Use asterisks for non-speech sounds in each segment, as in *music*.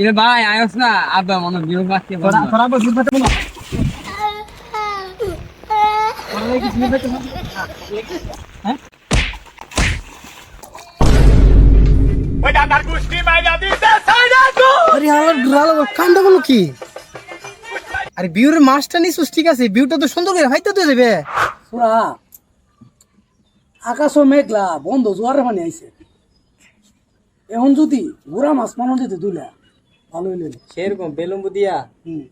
ইরে ভাই আয়স না। আব্বা মনে বিয়ে বাকি তোরা তোরা বলো। আরে বিউর মাছটা নিছিস ঠিক আছে বিউটা তো সুন্দর করে ভাইতে তো যাবে। তোরা আকাশ মেঘলা বন্ধ জোয়ারে পানি আইছে। এখন যদি গুড়া মাছ মানো দিতে দুইলা ভালো হইলে সেরকম বেলুম্বু দিয়া।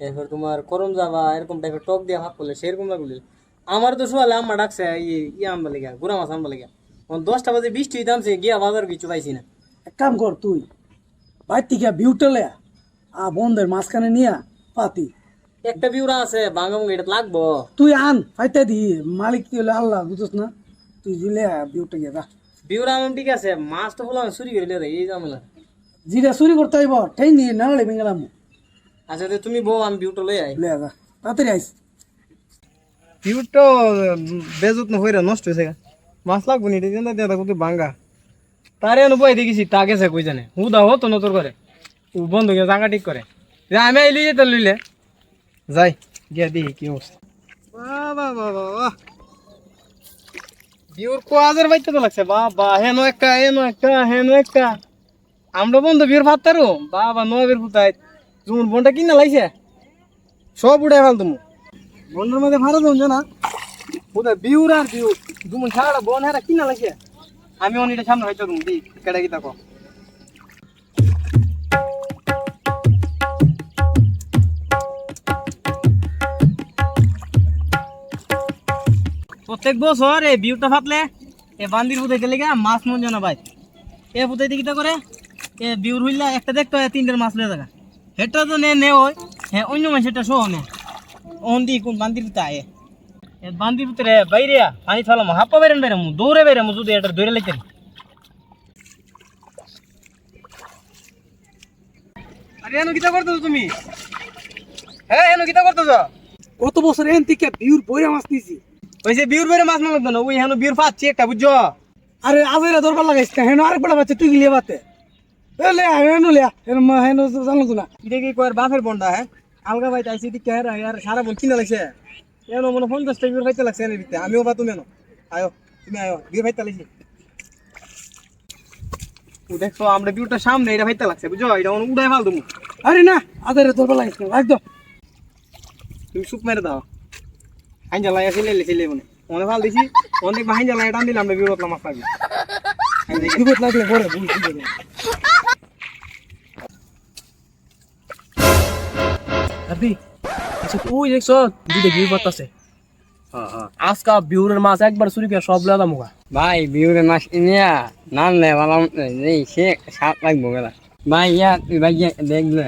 এরপর তোমার করম যাবা এরকম টাইপের টক দিয়া ভাগ করলে সেরকম লাগলে আমার তো শোয়ালে আম্মা ডাকছে ইয়ে ইয়ে আনবা লেগা গুড়া মাছ আনবা লেগা দশটা বাজে বৃষ্টি হইতামছে গিয়া বাজার কিছু পাইছি না। এক কাম কর তুই বাইর থেকে বিউটেলে আ বন্ধের মাঝখানে নিয়া পাতি। একটা বিউরা আছে বাঙ্গামুঙ্গি এটা লাগবো। তুই আন ফাইতে দি মালিক কি হলে আল্লাহ বুঝছ না তুই দিলে বিউটে গিয়ে যা। বিউরা আম ঠিক আছে মাছ তো বললাম চুরি করে লিয়ে এই ঝামেলা। জিরা চুরি করতে আইব ঠেই নিয়ে নাড়ে ভেঙেলাম আচ্ছা তো তুমি বউ আমি বিউটা লই আই। লে যা তাড়াতাড়ি আইস। বিউটা বেজত না হইরা নষ্ট হয়েছে মাছ লাগবো নি দিয়ে দেখো তুই বাঙ্গা। তারে অনুভব দেখেছি তা গেছে কই জানে। হুদা হতো নতর করে। ও বন্ধু গিয়ে জায়গা ঠিক করে। যে আমি আইলি যেতে লইলে যাই গিয়া দিই কি অবস্থা। বাবা বাবা বাহ। বিউর কোয়াজের বাইতে তো লাগছে। বাবা হেনো একটা হেনো একটা হেনো একটা আমরা বন্ধু বিউর ভাত তারু, বাবা বের ফুটাই জুন বোনটা কিনা লাইছে। সব উড়ে ফেল তুমি বন্ধুর মধ্যে ভালো জন জানা। ওদের বিউর আর বিউর। জুমন ছাড়া বোন হেরা কিনা লাইছে। আমি অনিটা সামনে হয়তো তুমি দি কেটে কি তাকো প্রত্যেক বছর এই বিউটা ফাটলে এ বান্দির ফুটাইতে লেগে মাছ মন জানা ভাই। এ ফুটাইতে কিটা করে। এ বিউর হইলা একটা দেখতে হয় তিনটের মাছ লয়ে থাকা। হেটা তো নে নে ওই হ্যাঁ অন্য মাছ সেটা নে। ওহন দি কোন বান্দির ফুটা আয়ে। এ বান্দির ভিতরে বাইরে পানি ফেলাম হাপ্পা বেরেন বেরাম দৌড়ে বেরাম যদি এটা ধরে লাইতে আরে এনো কিটা করতেছো তুমি? হ্যাঁ এনো কিটা করতেছো? কত বছর এন থেকে বিউর বইরা মাছ নিছি ওই যে বিউর বেরে মাছ মারতো না ওই হেন বিউর ফাটছি একটা বুঝছ? আরে আজেরা দরকার লাগাইছ না হেন আরেক বড় বাচ্চা তুই গিলিয়ে বাতে। লে হেন লে হেন হেন জানো তো না। এটা কি কয়ের বাপের বন্ডা হ্যাঁ আলগা ভাই তাইছি দিকে হ্যাঁ আর সারা বল কিনা লাগছে? এনো মনে পঞ্চাশ টাকা খাইতে লাগছে এনে দিতে। আমিও বা তুমি এনো। আয়ো তুমি আয়ো খাইতে লাগছি। ও দেখছ আমরা বিউটা সামনে এটা খাইতে লাগছে বুঝছ? এটা উড়াই ফাল তুমি আরে না আজেরা দরকার লাগাইছ না একদম তুমি সুপ মেরে দাও। হাইন জ্বালাই আসি লেলে ছিলে মনে। মনে ফাল দিছি অনেক হাইন জ্বালাই টান দিলাম বিউর মাছ লাগবে বিপদ লাগলে বড় ভুল আরবি? আচ্ছা ওই দেখছ দুইটা বিউ পাতাছে। আজকা বিউরের মাছ একবার চুরি করে সব লেদা মুখা ভাই বিউরে মাছ নিয়া নাম নে বালাম এই সে সাত লাগবো গেলা। ভাই ইয়া তুই ভাই দেখলে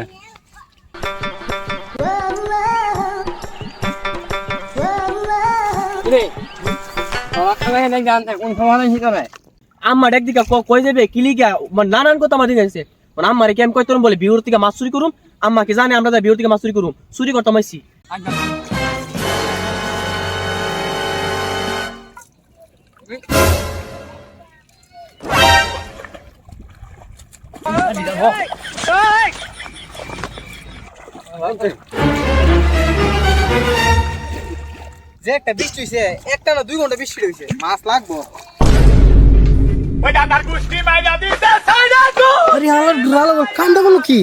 কোন আমার একদিকে ক- কই যাবে কিলিকা মানে নানান কথা আমার আছে মানে আমার কি আমি কইতাম বলে বিউর থেকে মাছ চুরি করুম আম্মা কি জানে আমরা বিউর থেকে মাছ চুরি করুম? চুরি করতাম আইছি। যে একটা বৃষ্টি হয়েছে একটা না দুই ঘণ্টা বৃষ্টি হয়েছে মাছ লাগবো। আরে আমার ঘুরালো কাণ্ডগুলো কি?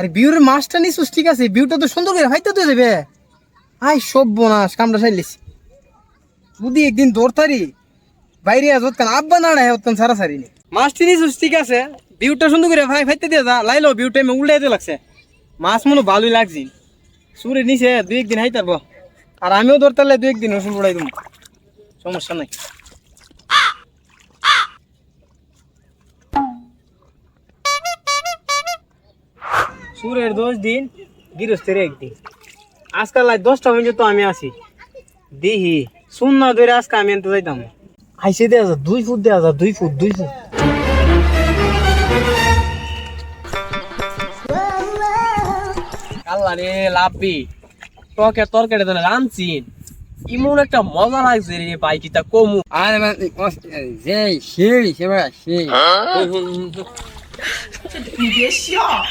আরে বিউর মাছটা নিছিস, ঠিক আছে বিউটা তো সুন্দর করে ভাইতে তো দেবে আই সব বোনাস কামটা সাইলিস যদি একদিন দৌড়তারি বাইরে আজত কান আব্বা না না হতন সারা সারি নি মাছটি নিছিস, ঠিক আছে বিউটা সুন্দর করে ভাই ভাইতে দিয়ে যা, লাইলো বিউটা আমি উল্টাইতে লাগছে। মাছ মনে ভালোই লাগছি। সুরে নিছে, দুই একদিন হাইতারবো আর আমিও ধরতারলে দুই একদিন ওষুধ উড়াই দেবো সমস্যা নাই। সুরের দশ দিন গৃহস্থের একদিন। আজকাল আজ দশটা পর্যন্ত আমি আছি। দিহি শূন্য ধরে আজকে আমি আনতে যাইতাম। আইসে দেওয়া যা দুই ফুট দেওয়া যা দুই ফুট দুই ফুট। আল্লাহ রে লাভবি। টকে তরকারি তো রাঁধছি ইমন একটা মজা লাগছে রে ভাই কিতা কমু। আর যে সেই সেবা সেই।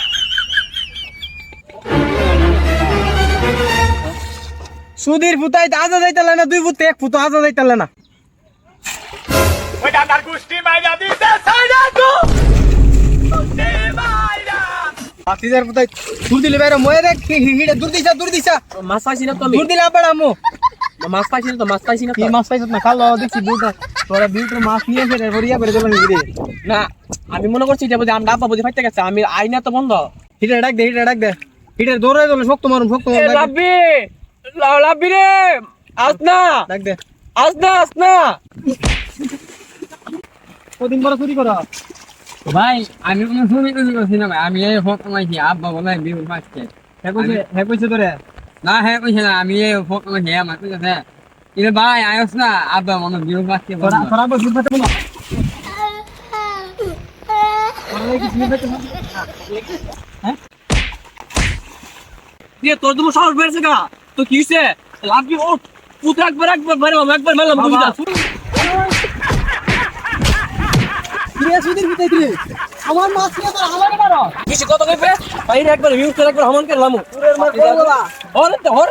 *laughs* সুধীর ফুতাই আজা যাইতালে না দুই ফুতে এক ফুতো আজা যাইতালে না। হাতিজার ফুতাই দূর দিলে বাইরে ময়ে দেখ হিড়ে দূর দিছা দূর দিছা। মাছ পাইছি না তো আমি দূর দিলে আবার আমু। মাছ পাইছি না তো মাছ পাইছি না কি মাছ পাইছ না খালো দেখছি বিউটা তোরা বিউটার মাছ নিয়ে করে দিলাম না আমি মনে করছি যে বুঝি আমরা আব্বা বুঝি ফাইতে গেছে আমি আইনা তো বন্ধ। হিটে ডাক দে হিটে ডাক দে। হিটে দৌড়াই দৌড়ে শক্ত মারুম শক্ত মারুম ডাক দে। লাভি লাভি রে আস না। ডাক দে আস না আস না। কদিন পরে চুরি করা? ভাই আমি কোনো শুনি কিছু করছি না ভাই আমি এই ফোক মাইছি আব্বা বলে বিউর মাছকে হ্যাঁ কইছে হ্যাঁ কইছে তোরে? না হ্যাঁ কইছে না আমি এই ফোক মাইছি আমার কইছে কিন্তু ভাই আয়স না আব্বা মনে বিউর মাছকে তোরা বলব তোরা বসে পাতে বলো পাতে দিয়ে তোর তুমি সাহস বেড়েছে গা। তো কি হইছে? লাভি ও পুত্র একবার একবার মারলাম একবার মারলাম বুঝি না কিরে সুধীর ফুতাই দিলে আমার মাছ নিয়ে তোর আমারে মারো। কিছু কত কইবে বাইরে একবার ভিউ করে একবার হমন করলাম তোরের মার হরে হর হর